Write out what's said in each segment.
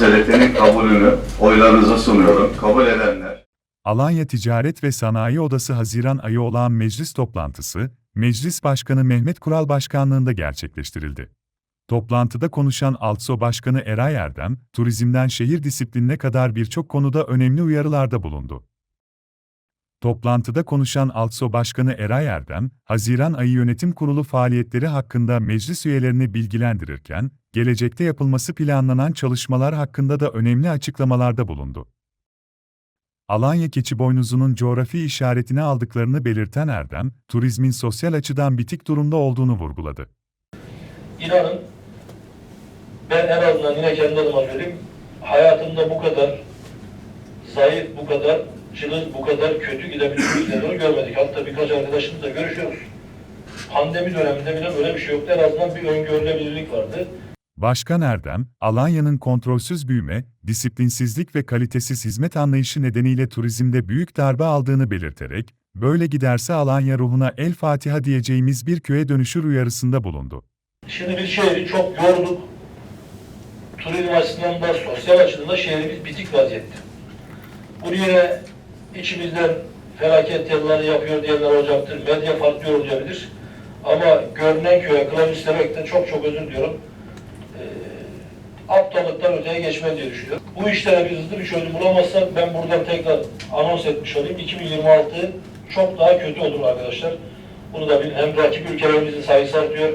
Gazetinin kabulünü oylarınıza sunuyorum. Kabul edenler. Alanya Ticaret ve Sanayi Odası Haziran ayı olan meclis toplantısı, Meclis Başkanı Mehmet Kural Başkanlığında gerçekleştirildi. Toplantıda konuşan Altso Başkanı Eray Erdem, turizmden şehir disiplinine kadar birçok konuda önemli uyarılarda bulundu. Toplantıda konuşan Altso Başkanı Eray Erdem, Haziran ayı yönetim kurulu faaliyetleri hakkında meclis üyelerini bilgilendirirken, gelecekte yapılması planlanan çalışmalar hakkında da önemli açıklamalarda bulundu. Alanya Keçiboynuzu'nun coğrafi işaretini aldıklarını belirten Erdem, turizmin sosyal açıdan bitik durumda olduğunu vurguladı. İnanın ben en azından yine kendi adıma söyleyeyim hayatımda bu kadar zayıf, bu kadar cılız, bu kadar kötü bir turizmleri görmedik. Hatta birkaç arkadaşımızla görüşüyoruz. Pandemi döneminde bile böyle bir şey yoktu. En azından bir öngörülebilirlik vardı. Başkan Erdem, Alanya'nın kontrolsüz büyüme, disiplinsizlik ve kalitesiz hizmet anlayışı nedeniyle turizmde büyük darbe aldığını belirterek, böyle giderse Alanya ruhuna el Fatiha diyeceğimiz bir köye dönüşür uyarısında bulundu. Şimdi biz şehri çok yorduk. Turizm açısından da sosyal açıdan da şehrimiz bitik vaziyette. Buraya içimizden felaket yanları yapıyor diyenler olacaktır. Medya farklı yorumlayabilir. Ama görünen köye kılavuz istemekten çok çok özür diliyorum. Ee, aptallıktan öteye geçmez diye düşünüyorum. Bu işlere biz hızlı bir çözüm bulamazsak ben buradan tekrar anons etmiş olayım. 2026 çok daha kötü olur arkadaşlar. Bunu da bilin. Hem rakip ülkelerimizin sayısı artıyor.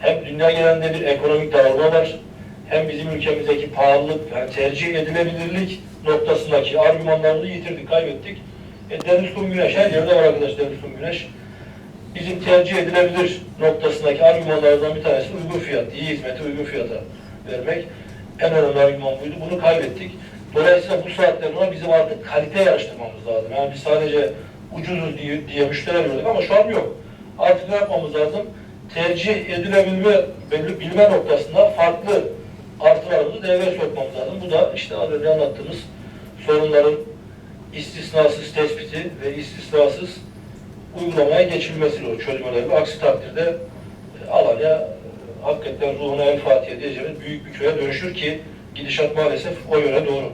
Hem dünya genelinde bir ekonomik daralma var. Hem bizim ülkemizdeki pahalılık, yani tercih edilebilirlik noktasındaki argümanlarımızı yitirdik, kaybettik. E, deniz kum güneş, her yerde var arkadaş deniz kum güneş. Bizim tercih edilebilir noktasındaki argümanlardan bir tanesi uygun fiyat, iyi hizmeti uygun fiyata vermek. En önemli argüman buydu. Bunu kaybettik. Dolayısıyla bu saatten sonra bizim artık kalite yarıştırmamız lazım. Yani biz sadece ucuzuz diye, diye müşteri veriyorduk ama şu an yok. Artık ne yapmamız lazım? Tercih edilebilme, bilme noktasında farklı devreye sokmamız lazım. Bu da işte az önce anlattığımız sorunların istisnasız tespiti ve istisnasız uygulamaya geçilmesiyle o çözmeleri. Aksi takdirde e, Alanya e, hakikaten ruhuna el Fatiha diyeceğimiz büyük bir köye dönüşür ki gidişat maalesef o yöne doğru.